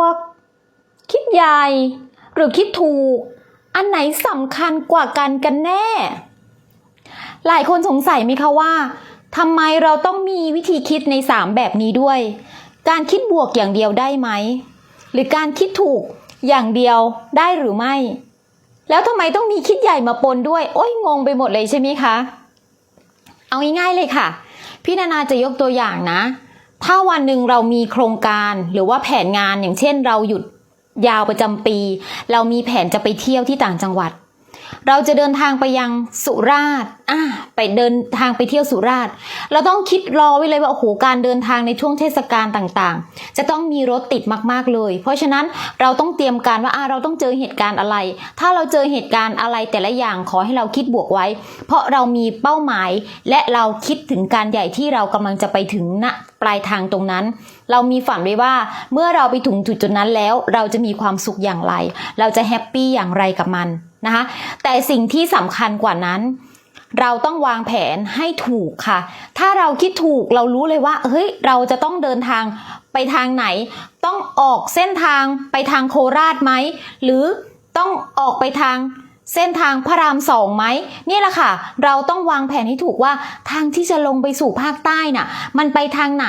วก คิดใหญ่ หรือคิดถูก อันไหนสำคัญกว่ากันกันแน่ หลายคนสงสัยไหมคะว่าทำไมเราต้องมีวิธีคิดในสามแบบนี้ด้วย การคิดบวกอย่างเดียวได้ไหม หรือการคิดถูกอย่างเดียวได้หรือไม่ แล้วทำไมต้องมีคิดใหญ่มาปนด้วย โอ้ยงงไปหมดเลยใช่ไหมคะ เอาง่ายๆเลยค่ะ พี่นานาจะยกตัวอย่างนะ ถ้าวันหนึ่งเรามีโครงการหรือว่าแผนงานอย่างเช่นเราหยุดยาวประจำปี เรามีแผนจะไปเที่ยวที่ต่างจังหวัด เราจะเดินทางไปยังสุราษฎร์อะไปเดินทางไปเที่ยวสุราษฎร์เราต้องคิดรอไว้เลยว่าโอ้โหการเดินทางในช่วงเทศกาลต่างๆ จะต้องมีรถติดมากๆเลย เพราะฉะนั้นเราต้องเตรียมการว่าอะเราต้องเจอเหตุการณ์อะไร ถ้าเราเจอเหตุการณ์อะไรแต่ละอย่างขอให้เราคิดบวกไว้ เพราะเรามีเป้าหมาย และเราคิดถึงการใหญ่ที่เรากำลังจะไปถึงณปลายทางตรงนั้น เรามีฝันไว้ว่าเมื่อเราไปถึงจุดจุดๆนั้นแล้ว เราจะมีความสุขอย่างไร เราจะแฮปปี้อย่างไรกับมัน นะคะแต่สิ่งที่สำคัญกว่านั้น เราต้องวางแผนให้ถูกค่ะ ถ้าเราคิดถูกเรารู้เลยว่าเฮ้ยเราจะต้องเดินทางไปทางไหน ต้องออกเส้นทางไปทางโคราชไหมหรือต้องออกไปทางเส้นทางพระรามสองไหมนี่แหละค่ะ เราต้องวางแผนให้ถูกว่าทางที่จะลงไปสู่ภาคใต้น่ะ มันไปทางไหน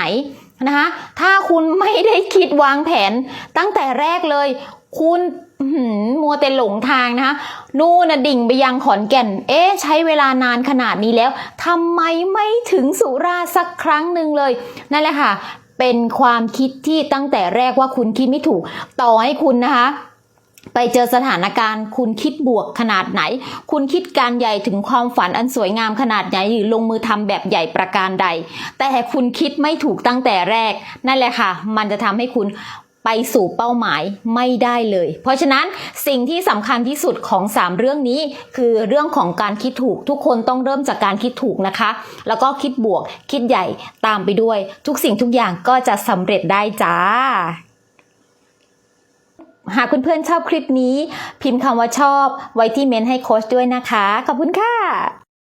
นะคะ ถ้าคุณไม่ได้คิดวางแผนตั้งแต่แรกเลย คุณ มัวแต่หลงทางนะคะนู่นนะดิ่งไปยังขอนแก่น เอ๊ะใช้เวลานานขนาดนี้แล้วทำไมไม่ถึงสุราสักครั้งหนึ่งเลย นั่นแหละค่ะ เป็นความคิดที่ตั้งแต่แรกว่าคุณคิดไม่ถูก ต่อให้คุณนะคะไปเจอสถานการณ์คุณคิดบวกขนาดไหน คุณคิดการใหญ่ถึงความฝันอันสวยงามขนาดไหนหรือลงมือทำแบบใหญ่ประการใด แต่คุณคิดไม่ถูกตั้งแต่แรก นั่นแหละค่ะ มันจะทำให้คุณ ไปสู่เป้าหมายไม่ได้เลย เพราะฉะนั้นสิ่งที่สำคัญที่สุดของ 3 เรื่องนี้ คือเรื่องของการคิดถูกทุกคนต้องเริ่มจากการคิดถูกนะคะ แล้วก็คิดบวกคิดใหญ่ตามไปด้วย ทุกสิ่งทุกอย่างก็จะสำเร็จได้จ้าหากเพื่อนๆชอบคลิปนี้ พิมพ์คำว่าชอบไว้ที่เมนให้โค้ชด้วยนะคะ ขอบคุณค่ะ